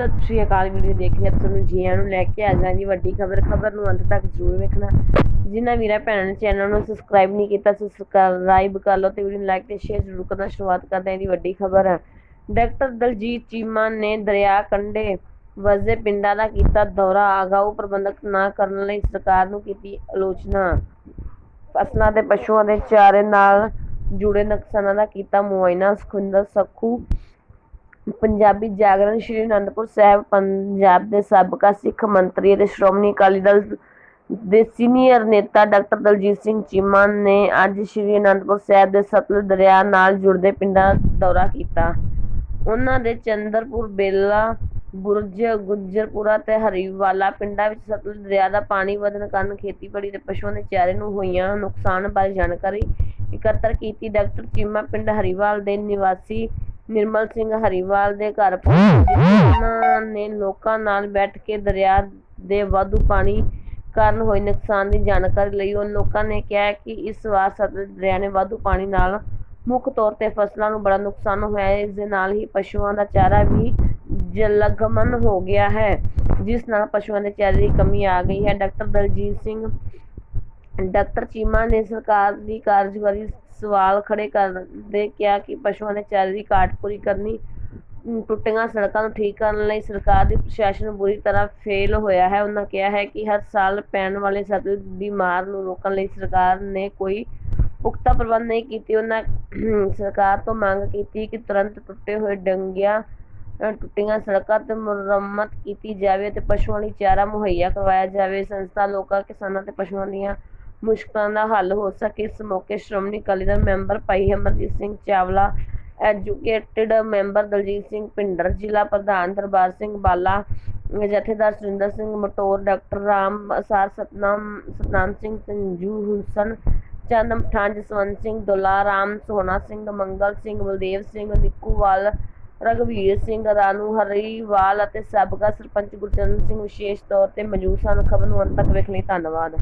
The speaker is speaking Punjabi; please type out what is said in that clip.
ਸਤਿ ਸ਼੍ਰੀ ਅਕਾਲ ਵੀਡੀਓ ਦੇਖ ਰਹੇ ਆਪ ਨੂੰ ਨੂੰ ਲੈ ਕੇ ਆ ਜਾਂਦੀ ਵੱਡੀ ਖਬਰ। ਖਬਰ ਨੂੰ ਅੰਤ ਤੱਕ ਜ਼ਰੂਰ ਵੇਖਣਾ। ਜਿਨ੍ਹਾਂ ਵੀਰਾਂ ਭੈਣਾਂ ਨੇ ਚੈਨਲ ਨੂੰ ਸਬਸਕ੍ਰਾਈਬ ਨਹੀਂ ਕੀਤਾ, ਸਬਸਕ੍ਰਾਈਬ ਕਰ ਲਓ ਤੇ ਵੀਡੀਓ ਨੂੰ ਲਾਈਕ ਤੇ ਸ਼ੇਅਰ ਜ਼ਰੂਰ ਕਰਨਾ। ਸ਼ੁਰੂਆਤ ਕਰਦੇ ਹਾਂ ਇਹਦੀ ਵੱਡੀ ਖਬਰ ਹੈ ਡਾਕਟਰ ਦਲਜੀਤ ਚੀਮਾ ਨੇ ਦਰਿਆ ਕੰਢੇ ਵਸਦੇ ਪਿੰਡਾਂ ਦਾ ਕੀਤਾ ਦੌਰਾ। ਆਗਾਊ ਪ੍ਰਬੰਧਕ ਨਾ ਕਰਨ ਲਈ ਸਰਕਾਰ ਨੂੰ ਕੀਤੀ ਆਲੋਚਨਾ। ਫਸਲਾਂ ਤੇ ਪਸ਼ੂਆਂ ਦੇ ਚਾਰੇ ਨਾਲ ਜੁੜੇ ਨੁਕਸਾਨਾਂ ਦਾ ਕੀਤਾ ਮੁਆਇਨਾ। ਸੁਖਿੰਦਰ ਸੱਖੂ ਪੰਜਾਬੀ ਜਾਗਰਣ ਸ਼੍ਰੀ ਅਨੰਦਪੁਰ ਸਾਹਿਬ, ਪੰਜਾਬ ਦੇ ਸਾਬਕਾ ਸਿੱਖ ਮੰਤਰੀ ਅਤੇ ਸ਼੍ਰੋਮਣੀ ਅਕਾਲੀ ਦਲ ਦੇ ਸੀਨੀਅਰ ਨੇਤਾ ਡਾਕਟਰ ਦਲਜੀਤ ਸਿੰਘ ਚੀਮਾ ਨੇ ਅੱਜ ਸ਼੍ਰੀ ਅਨੰਦਪੁਰ ਸਾਹਿਬ ਦੇ ਸਤਲੁਜ ਦਰਿਆ ਨਾਲ ਜੁੜਦੇ ਪਿੰਡਾਂ ਦਾ ਦੌਰਾ ਕੀਤਾ। ਉਹਨਾਂ ਦੇ ਚੰਦਰਪੁਰ, ਬੇਲਾ, ਬੁਰਜ, ਗੁੱਜਰਪੁਰਾ ਤੇ ਹਰੀਵਾਲਾ ਪਿੰਡਾਂ ਵਿੱਚ ਸਤਲੁਜ ਦਰਿਆ ਦਾ ਪਾਣੀ ਵਧਣ ਕਾਰਨ ਖੇਤੀਬਾੜੀ ਤੇ ਪਸ਼ੂਆਂ ਦੇ ਚਾਰੇ ਨੂੰ ਹੋਈਆਂ ਨੁਕਸਾਨ ਬਾਰੇ ਜਾਣਕਾਰੀ ਇਕੱਤਰ ਕੀਤੀ। ਡਾਕਟਰ ਚੀਮਾ ਪਿੰਡ ਹਰੀਵਾਲ ਦੇ ਨਿਵਾਸੀ ਨਿਰਮਲ ਸਿੰਘ ਹਰੀਵਾਲ ਦੇ ਘਰ ਪਹੁੰਚੇ ਉਹਨਾਂ ਨੇ ਲੋਕਾਂ ਨਾਲ ਬੈਠ ਕੇ ਦਰਿਆ ਦੇ ਵਾਧੂ ਪਾਣੀ ਕਾਰਨ ਹੋਏ ਨੁਕਸਾਨ ਦੀ ਜਾਣਕਾਰੀ ਲਈ। ਉਹ ਲੋਕਾਂ ਨੇ ਕਿਹਾ ਕਿ ਇਸ ਵਾਰ ਸਤਲੁਜ ਦਰਿਆ ਨੇ ਵਾਧੂ ਪਾਣੀ ਨਾਲ ਮੁੱਖ ਤੌਰ ਤੇ ਫਸਲਾਂ ਨੂੰ ਬੜਾ ਨੁਕਸਾਨ ਹੋਇਆ ਹੈ। ਇਸ ਦੇ ਨਾਲ ਹੀ ਪਸ਼ੂਆਂ ਦਾ ਚਾਰਾ ਵੀ ਜਲਗਮਨ ਹੋ ਗਿਆ ਹੈ, ਜਿਸ ਨਾਲ ਪਸ਼ੂਆਂ ਦੇ ਚਾਰੇ ਦੀ ਕਮੀ ਆ ਗਈ ਹੈ। ਡਾਕਟਰ ਦਲਜੀਤ ਸਿੰਘ, ਡਾਕਟਰ ਚੀਮਾ ਨੇ ਸਰਕਾਰ ਦੀ ਕਾਰਜਕਾਰੀ ਸਵਾਲ ਖੜੇ ਕਰਦੇ ਕਿਹਾ ਕਿ ਪਸ਼ੂਆਂ ਦੇ ਚਾਰੇ ਦੀ ਘਾਟ ਪੂਰੀ ਕਰਨੀ ਟੁੱਟੀਆਂ ਸੜਕਾਂ ਨੂੰ ਠੀਕ ਕਰਨ ਲਈ ਸਰਕਾਰ ਦੀ ਪ੍ਰਸ਼ਾਸਨ ਬੁਰੀ ਤਰ੍ਹਾਂ ਫੇਲ ਹੋਇਆ ਹੈ। ਉਹਨਾਂ ਕਿਹਾ ਹੈ ਕਿ ਹਰ ਸਾਲ ਪੈਣ ਵਾਲੇ ਸਤਲੁਜ ਦੀ ਮਾਰ ਨੂੰ ਰੋਕਣ ਲਈ ਸਰਕਾਰ ਨੇ ਕੋਈ ਪੁਖਤਾ ਪ੍ਰਬੰਧ ਨਹੀਂ ਕੀਤੇ। ਉਹਨਾਂ ਸਰਕਾਰ ਤੋਂ ਮੰਗ ਕੀਤੀ ਕਿ ਤੁਰੰਤ ਟੁੱਟੇ ਹੋਏ ਡੰਗਿਆਂ ਟੁੱਟੀਆਂ ਸੜਕਾਂ ਤੇ ਮੁਰੰਮਤ ਕੀਤੀ ਜਾਵੇ ਤੇ ਪਸ਼ੂਆਂ ਲਈ ਚਾਰਾ ਮੁਹੱਈਆ ਕਰਵਾਇਆ ਜਾਵੇ। ਸੰਸਥਾ, ਲੋਕਾਂ, ਕਿਸਾਨਾਂ ਤੇ ਪਸ਼ੂਆਂ ਦੀਆਂ ਮੁਸ਼ਕਲਾਂ ਦਾ ਹੱਲ ਹੋ ਸਕੇ। ਇਸ ਮੌਕੇ Shiromani Akali Dal member Bhai Amarjit Singh Chawla, educated member Daljit Singh Bhinder, ਜ਼ਿਲ੍ਹਾ ਪ੍ਰਧਾਨ ਦਰਬਾਰ ਸਿੰਘ ਬਾਲਾ, ਜਥੇਦਾਰ ਸੁਰਿੰਦਰ ਸਿੰਘ ਮਟੋਰ, ਡਾਕਟਰ ਰਾਮ ਅਸਾਰ, ਸਤਨਾਮ ਸਤਨਾਮ ਸਿੰਘ ਸੰਜੂ ਹੁਸਨ ਚੰਦ ਮਠਾਂ ਜਸਵੰਤ ਸਿੰਘ ਦੁਲਾ, ਰਾਮ ਸੋਨਾ ਸਿੰਘ, ਮੰਗਲ ਸਿੰਘ, ਬਲਦੇਵ ਸਿੰਘ ਨਿੱਕੂਵਾਲ ਰਘਵੀਰ ਸਿੰਘ ਰਾਨੂ ਹਰੀਵਾਲ ਅਤੇ ਸਾਬਕਾ ਸਰਪੰਚ ਗੁਰਚਰਨ ਸਿੰਘ, ਵਿਸ਼ੇਸ਼ ਤੌਰ ਤੇ ਮੌਜੂਦ ਸਨ। ਖਬਰ ਨੂੰ ਅੰਤ ਤੱਕ ਵੇਖਣ ਲਈ ਧੰਨਵਾਦ।